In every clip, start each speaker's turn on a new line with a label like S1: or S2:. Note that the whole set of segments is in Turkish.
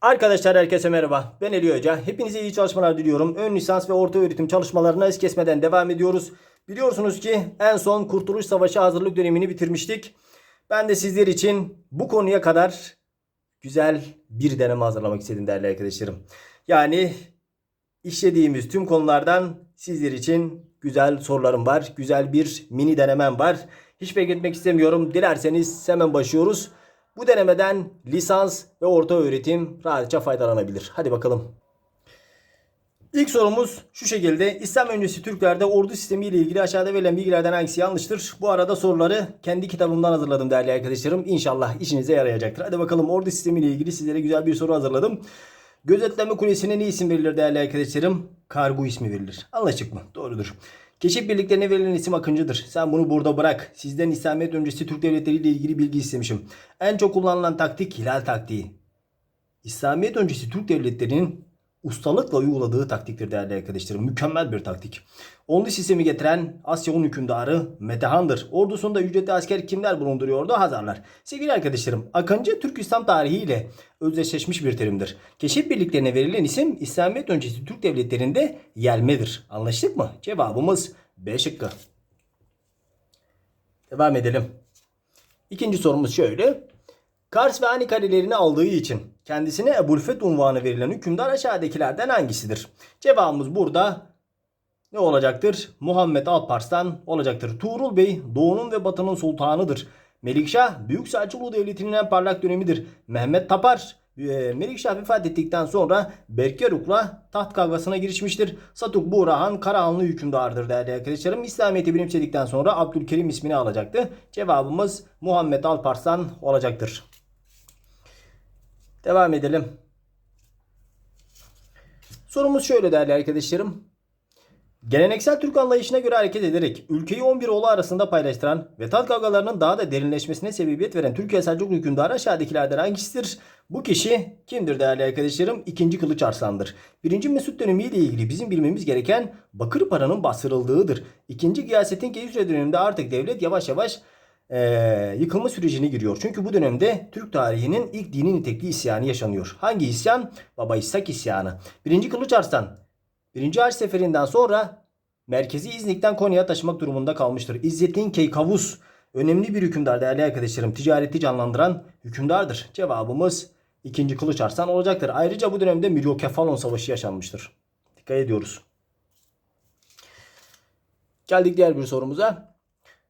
S1: Arkadaşlar herkese merhaba. Ben Eli Hoca. Hepinize iyi çalışmalar diliyorum. Ön lisans ve orta öğretim çalışmalarına es kesmeden devam ediyoruz. Biliyorsunuz ki en son Kurtuluş Savaşı hazırlık dönemini bitirmiştik. Ben de sizler için bu konuya kadar güzel bir deneme hazırlamak istedim değerli arkadaşlarım. Yani işlediğimiz tüm konulardan sizler için güzel sorularım var. Güzel bir mini denemem var. Hiç bekletmek istemiyorum. Dilerseniz hemen başlıyoruz. Bu denemeden lisans ve orta öğretim rahatça faydalanabilir. Hadi bakalım. İlk sorumuz şu şekilde. İslam öncesi Türklerde ordu sistemi ile ilgili aşağıda verilen bilgilerden hangisi yanlıştır? Bu arada soruları kendi kitabımdan hazırladım değerli arkadaşlarım. İnşallah işinize yarayacaktır. Hadi bakalım ordu sistemi ile ilgili sizlere güzel bir soru hazırladım. Gözetleme kulesine ne isim verilir değerli arkadaşlarım? Kargo ismi verilir. Anlaştık mı? Doğrudur. Keşif birliklerine verilen isim Akıncı'dır. Sen bunu burada bırak. Sizden İslamiyet öncesi Türk devletleri ile ilgili bilgi istemişim. En çok kullanılan taktik hilal taktiği. İslamiyet öncesi Türk devletlerinin ustalıkla uyguladığı taktiktir değerli arkadaşlarım. Mükemmel bir taktik. Onlu sistemi getiren Asya Un hükümdarı Metehan'dır. Ordusunda ücretli asker kimler bulunduruyordu? Hazarlar. Sevgili arkadaşlarım, Akıncı Türk İslam tarihiyle özdeşleşmiş bir terimdir. Keşif birliklerine verilen isim İslamiyet öncesi Türk devletlerinde yermedir. Anlaştık mı? Cevabımız B şıkkı. Devam edelim. İkinci sorumuz şöyle. Kars ve Ani kalelerini aldığı için kendisine Ebu'l-Feth unvanı verilen hükümdar aşağıdakilerden hangisidir? Cevabımız burada ne olacaktır? Muhammed Alparslan olacaktır. Tuğrul Bey doğunun ve batının sultanıdır. Melikşah Büyük Selçuklu Devleti'nin en parlak dönemidir. Mehmet Tapar e, Melikşah vefat ettikten sonra Berkeruk'la taht kavgasına girişmiştir. Satuk Buğrahan Karahanlı hükümdardır değerli arkadaşlarım. İslamiyet'i benimsedikten sonra Abdülkerim ismini alacaktı. Cevabımız Muhammed Alparslan olacaktır. Devam edelim. Sorumuz şöyle değerli arkadaşlarım. Geleneksel Türk anlayışına göre hareket ederek ülkeyi 11 oğlu arasında paylaştıran ve tat kavgalarının daha da derinleşmesine sebebiyet veren Türkiye Selçuklu hükümdarı aşağıdakilerden hangisidir? Bu kişi kimdir değerli arkadaşlarım? İkinci Kılıç Arslan'dır. Birinci Mesut dönemiyle ilgili bizim bilmemiz gereken bakır paranın bastırıldığıdır. İkinci Giyasettin Keyhüsre döneminde artık devlet yavaş yavaş eee, yıkılma sürecine giriyor. Çünkü bu dönemde Türk tarihinin ilk dini nitekli isyanı yaşanıyor. Hangi isyan? Baba İshak isyanı. Birinci Kılıç Arslan Birinci Haç Seferinden sonra merkezi İznik'ten Konya'ya taşımak durumunda kalmıştır. İzzettin Keykavus önemli bir hükümdar değerli arkadaşlarım. Ticareti canlandıran hükümdardır. Cevabımız 2. Kılıç Arslan olacaktır. Ayrıca bu dönemde Miryokefalon Savaşı yaşanmıştır. Dikkat ediyoruz. Geldik diğer bir sorumuza.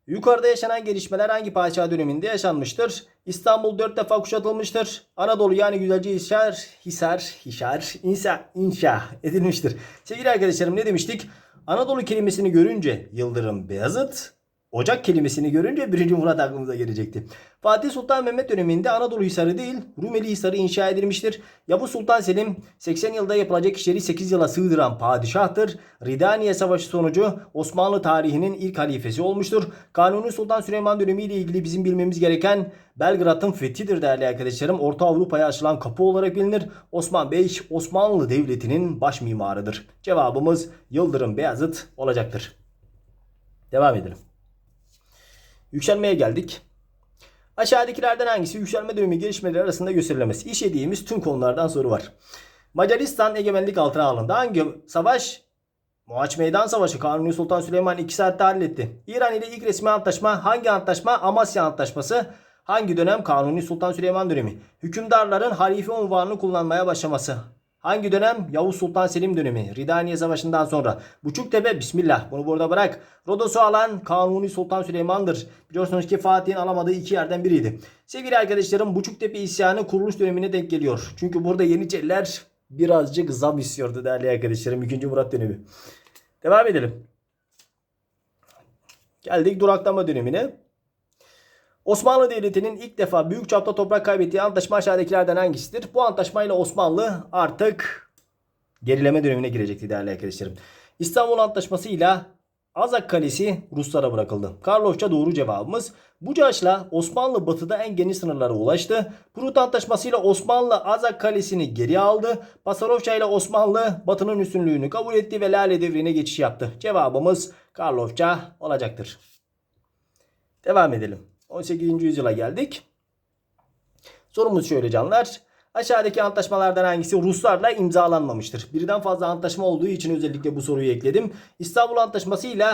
S1: Yukarıda yaşanan gelişmeler hangi padişah döneminde yaşanmıştır? İstanbul dört defa kuşatılmıştır. Anadolu yani güzelce Hisar, Hisar, Hisar, inşa, inşa edilmiştir. Sevgili arkadaşlarım ne demiştik? Anadolu kelimesini görünce Yıldırım Beyazıt, Ocak kelimesini görünce 1. Murat aklımıza gelecekti. Fatih Sultan Mehmet döneminde Anadolu Hisarı değil Rumeli Hisarı inşa edilmiştir. Yavuz Sultan Selim 80 yılda yapılacak işleri 8 yıla sığdıran padişahtır. Ridaniye Savaşı sonucu Osmanlı tarihinin ilk halifesi olmuştur. Kanuni Sultan Süleyman dönemi ile ilgili bizim bilmemiz gereken Belgrad'ın fethidir değerli arkadaşlarım. Orta Avrupa'ya açılan kapı olarak bilinir. Osman Bey Osmanlı Devleti'nin baş mimarıdır. Cevabımız Yıldırım Beyazıt olacaktır. Devam edelim. Yükselmeye geldik. Aşağıdakilerden hangisi yükselme dönemi gelişmeleri arasında gösterilemez? İşlediğimiz tüm konulardan soru var. Macaristan egemenlik altına alındı. Hangi savaş? Muhaç Meydan Savaşı Kanuni Sultan Süleyman 2 saatte halletti. İran ile ilk resmi antlaşma hangi antlaşma? Amasya Antlaşması. Hangi dönem? Kanuni Sultan Süleyman dönemi. Hükümdarların halife unvanını kullanmaya başlaması. Hangi dönem? Yavuz Sultan Selim dönemi. Ridaniye Savaşı'ndan sonra. Buçuktepe Bismillah. Bunu burada bırak. Rodos'u alan Kanuni Sultan Süleyman'dır. Biliyorsunuz ki Fatih'in alamadığı iki yerden biriydi. Sevgili arkadaşlarım Buçuktepe isyanı kuruluş dönemine denk geliyor. Çünkü burada Yeniçeriler birazcık zam istiyordu değerli arkadaşlarım. 2. Murat dönemi. Devam edelim. Geldik duraklama dönemine. Osmanlı Devleti'nin ilk defa büyük çapta toprak kaybettiği antlaşma aşağıdakilerden hangisidir? Bu antlaşmayla Osmanlı artık gerileme dönemine girecekti değerli arkadaşlarım. İstanbul Antlaşması ile Azak Kalesi Ruslara bırakıldı. Karlofça doğru cevabımız. Bucaş'la Osmanlı batıda en geniş sınırlara ulaştı. Prut Antlaşması ile Osmanlı Azak Kalesi'ni geri aldı. Pasarofça ile Osmanlı batının üstünlüğünü kabul etti ve Lale devrine geçiş yaptı. Cevabımız Karlofça olacaktır. Devam edelim. 18. yüzyıla geldik. Sorumuz şöyle canlar. Aşağıdaki antlaşmalardan hangisi Ruslarla imzalanmamıştır? Birden fazla antlaşma olduğu için özellikle bu soruyu ekledim. İstanbul Antlaşması ile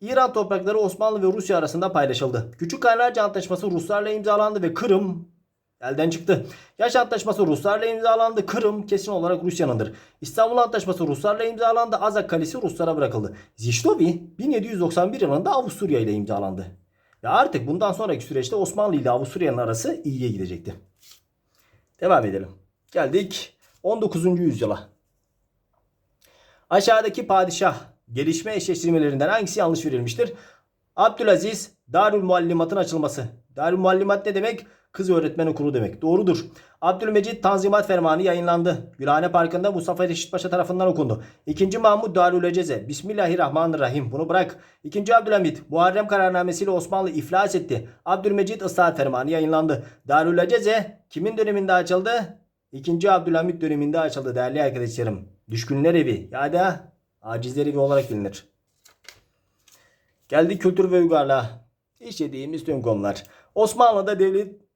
S1: İran toprakları Osmanlı ve Rusya arasında paylaşıldı. Küçük Kaynarca Antlaşması Ruslarla imzalandı ve Kırım elden çıktı. Yaş Antlaşması Ruslarla imzalandı. Kırım kesin olarak Rusya'nındır. İstanbul Antlaşması Ruslarla imzalandı. Azak Kalesi Ruslara bırakıldı. Ziştovi 1791 yılında Avusturya ile imzalandı. Ve artık bundan sonraki süreçte Osmanlı ile Avusturya'nın arası iyiye gidecekti. Devam edelim. Geldik 19. yüzyıla. Aşağıdaki padişah gelişme eşleştirmelerinden hangisi yanlış verilmiştir? Abdülaziz Darül Muallimat'ın açılması. Darül Muallimat ne demek? Kız öğretmen okulu demek. Doğrudur. Abdülmecit Tanzimat Fermanı yayınlandı. Gülhane Parkı'nda Mustafa Reşit Paşa tarafından okundu. İkinci Mahmud Darül Eceze. Bismillahirrahmanirrahim. Bunu bırak. İkinci Abdülhamit Muharrem kararnamesiyle Osmanlı iflas etti. Abdülmecit Islahat Fermanı yayınlandı. Darül Eceze kimin döneminde açıldı? İkinci Abdülhamit döneminde açıldı değerli arkadaşlarım. Düşkünler evi ya da acizler evi olarak bilinir. Geldik kültür ve uygarlığa. İşlediğimiz tüm konular. Osmanlı'da devlet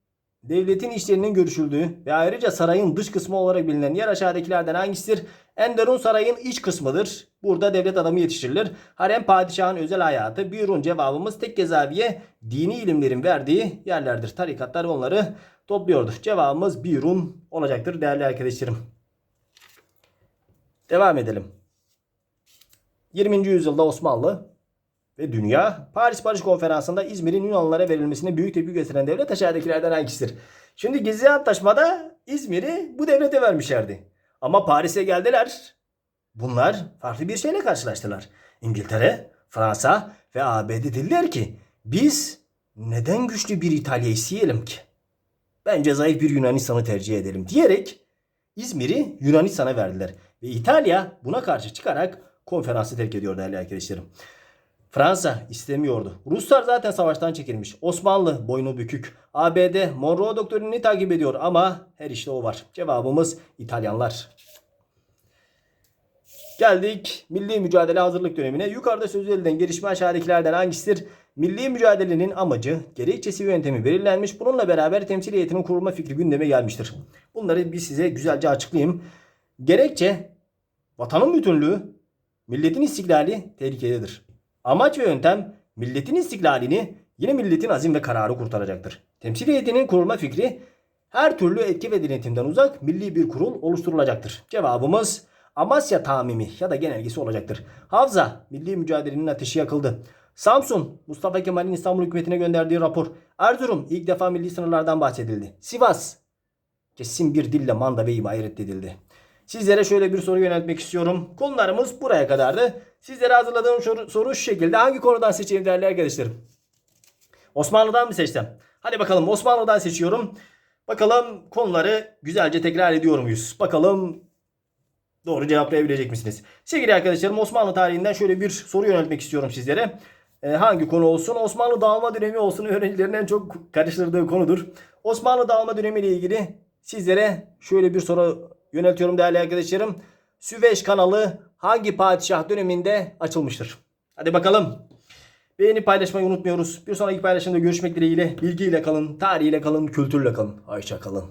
S1: devletin işlerinin görüşüldüğü ve ayrıca sarayın dış kısmı olarak bilinen yer aşağıdakilerden hangisidir? Enderun sarayın iç kısmıdır. Burada devlet adamı yetiştirilir. Harem padişahın özel hayatı. Buyurun cevabımız tek gezaviye dini ilimlerin verdiği yerlerdir. Tarikatlar onları topluyordu. Cevabımız Birun olacaktır değerli arkadaşlarım. Devam edelim. 20. yüzyılda Osmanlı ve dünya Paris Barış Konferansı'nda İzmir'in Yunanlılara verilmesine büyük tepki gösteren devlet aşağıdakilerden hangisidir? Şimdi Gizli Antlaşma'da İzmir'i bu devlete vermişlerdi. Ama Paris'e geldiler. Bunlar farklı bir şeyle karşılaştılar. İngiltere, Fransa ve ABD dediler ki biz neden güçlü bir İtalya isteyelim ki? Bence zayıf bir Yunanistan'ı tercih edelim diyerek İzmir'i Yunanistan'a verdiler. Ve İtalya buna karşı çıkarak konferansı terk ediyor değerli arkadaşlarım. Fransa istemiyordu. Ruslar zaten savaştan çekilmiş. Osmanlı boynu bükük. ABD Monroe doktrinini takip ediyor ama her işte o var. Cevabımız İtalyanlar. Geldik milli mücadele hazırlık dönemine. Yukarıda sözü elden gelişme aşağıdakilerden hangisidir? Milli mücadelenin amacı, gerekçesi ve yöntemi belirlenmiş. Bununla beraber temsil heyetinin kurulma fikri gündeme gelmiştir. Bunları bir size güzelce açıklayayım. Gerekçe, vatanın bütünlüğü, milletin istiklali tehlikededir. Amaç ve yöntem milletin istiklalini yine milletin azim ve kararı kurtaracaktır. Temsil heyetinin kurulma fikri her türlü etki ve denetimden uzak milli bir kurul oluşturulacaktır. Cevabımız Amasya tamimi ya da genelgesi olacaktır. Havza milli mücadelenin ateşi yakıldı. Samsun Mustafa Kemal'in İstanbul hükümetine gönderdiği rapor. Erzurum ilk defa milli sınırlardan bahsedildi. Sivas kesin bir dille manda ve imayı reddedildi. Sizlere şöyle bir soru yöneltmek istiyorum. Konularımız buraya kadardı. Sizlere hazırladığım soru, soru şu şekilde. Hangi konudan seçeyim değerli arkadaşlarım? Osmanlı'dan mı seçsem? Hadi bakalım Osmanlı'dan seçiyorum. Bakalım konuları güzelce tekrar ediyor muyuz? Bakalım doğru cevaplayabilecek misiniz? Sevgili arkadaşlarım Osmanlı tarihinden şöyle bir soru yöneltmek istiyorum sizlere. Ee, hangi konu olsun? Osmanlı dağılma dönemi olsun öğrencilerin en çok karıştırdığı konudur. Osmanlı dağılma dönemi ile ilgili sizlere şöyle bir soru yöneltiyorum değerli arkadaşlarım. Süveyş kanalı hangi padişah döneminde açılmıştır? Hadi bakalım. Beğeni paylaşmayı unutmuyoruz. Bir sonraki paylaşımda görüşmek dileğiyle. Bilgiyle kalın, tarihiyle kalın, kültürle kalın. Ayça kalın.